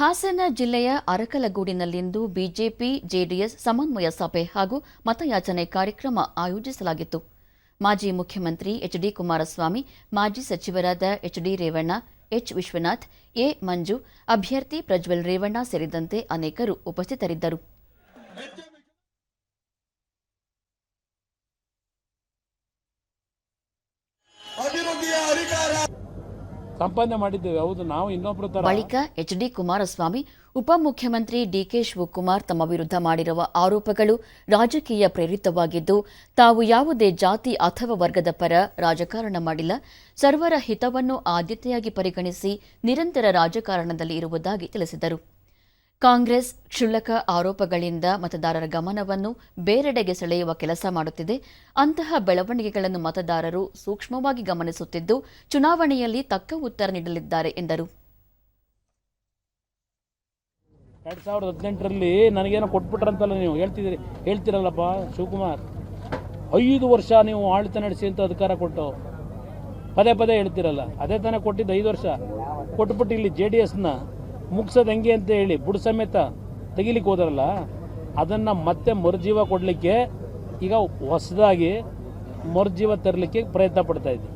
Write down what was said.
ಹಾಸನ ಜಿಲ್ಲೆಯ ಅರಕಲಗೂಡಿನಲ್ಲಿಂದು BJP, JDS ಸಮನ್ವಯ ಸಭೆ ಹಾಗೂ ಮತಯಾಚನೆ ಕಾರ್ಯಕ್ರಮ ಆಯೋಜಿಸಲಾಗಿತ್ತು. ಮಾಜಿ ಮುಖ್ಯಮಂತ್ರಿ ಎಚ್ಡಿ ಕುಮಾರಸ್ವಾಮಿ, ಮಾಜಿ ಸಚಿವರಾದ HD Revanna, H Vishwanath, A Manju, ಅಭ್ಯರ್ಥಿ ಪ್ರಜ್ವಲ್ ರೇವಣ್ಣ ಸೇರಿದಂತೆ ಅನೇಕರು ಉಪಸ್ಥಿತರಿದ್ದರು. ಸಂಪಾದನೆ ಮಾಡಿದ್ದೇವೆ, ಹೌದು, ನಾವು ಇನ್ನೊಬ್ಬರು ಬಳಿಕ ಎಚ್ ಡಿ ಕುಮಾರಸ್ವಾಮಿ, ಉಪಮುಖ್ಯಮಂತ್ರಿ ಡಿಕೆ ಶಿವಕುಮಾರ್ ತಮ್ಮ ವಿರುದ್ಧ ಮಾಡಿರುವ ಆರೋಪಗಳು ರಾಜಕೀಯ ಪ್ರೇರಿತವಾಗಿದ್ದು, ತಾವು ಯಾವುದೇ ಜಾತಿ ಅಥವಾ ವರ್ಗದ ಪರ ರಾಜಕಾರಣ ಮಾಡಿಲ್ಲ. ಸರ್ವರ ಹಿತವನ್ನು ಆದ್ಯತೆಯಾಗಿ ಪರಿಗಣಿಸಿ ನಿರಂತರ ರಾಜಕಾರಣದಲ್ಲಿ ಇರುವುದಾಗಿ ತಿಳಿಸಿದರು. ಕಾಂಗ್ರೆಸ್ ಕ್ಷುಲ್ಲಕ ಆರೋಪಗಳಿಂದ ಮತದಾರರ ಗಮನವನ್ನು ಬೇರೆಡೆಗೆ ಸೆಳೆಯುವ ಕೆಲಸ ಮಾಡುತ್ತಿದೆ. ಅಂತಹ ಬೆಳವಣಿಗೆಗಳನ್ನು ಮತದಾರರು ಸೂಕ್ಷ್ಮವಾಗಿ ಗಮನಿಸುತ್ತಿದ್ದು, ಚುನಾವಣೆಯಲ್ಲಿ ತಕ್ಕ ಉತ್ತರ ನೀಡಲಿದ್ದಾರೆ ಎಂದರು. ಎರಡ್ ಸಾವಿರದ ಹದಿನೆಂಟರಲ್ಲಿ ನನಗೇನೋ ಕೊಟ್ಬಿಟ್ರಂತಲ್ಲ ನೀವು ಹೇಳ್ತಿದ್ದೀರಿ, ಹೇಳ್ತಿರಲ್ಲಪ್ಪ ಶಿವಕುಮಾರ್. ಐದು ವರ್ಷ ನೀವು ಆಡಳಿತ ನಡೆಸಿ ಅಂತ ಅಧಿಕಾರ ಕೊಟ್ಟು, ಪದೇ ಪದೇ ಹೇಳ್ತಿರಲ್ಲ. ಅದೇ ತಾನೇ ಕೊಟ್ಟಿದ್ದು ಐದು ವರ್ಷ. ಕೊಟ್ಬಿಟ್ಟು ಇಲ್ಲಿ ಜೆ ಡಿ ಎಸ್ನ ಮುಗ್ಸೋದು ಹೆಂಗೆ ಅಂತ ಹೇಳಿ ಬುಡ ಸಮೇತ ತೆಗಿಲಿಕ್ಕೆ ಹೋದ್ರಲ್ಲ, ಅದನ್ನು ಮತ್ತೆ ಮರುಜೀವ ಕೊಡಲಿಕ್ಕೆ ಈಗ ಹೊಸದಾಗಿ ಮರುಜೀವ ತರಲಿಕ್ಕೆ ಪ್ರಯತ್ನ ಪಡ್ತಾ ಇದ್ದೀವಿ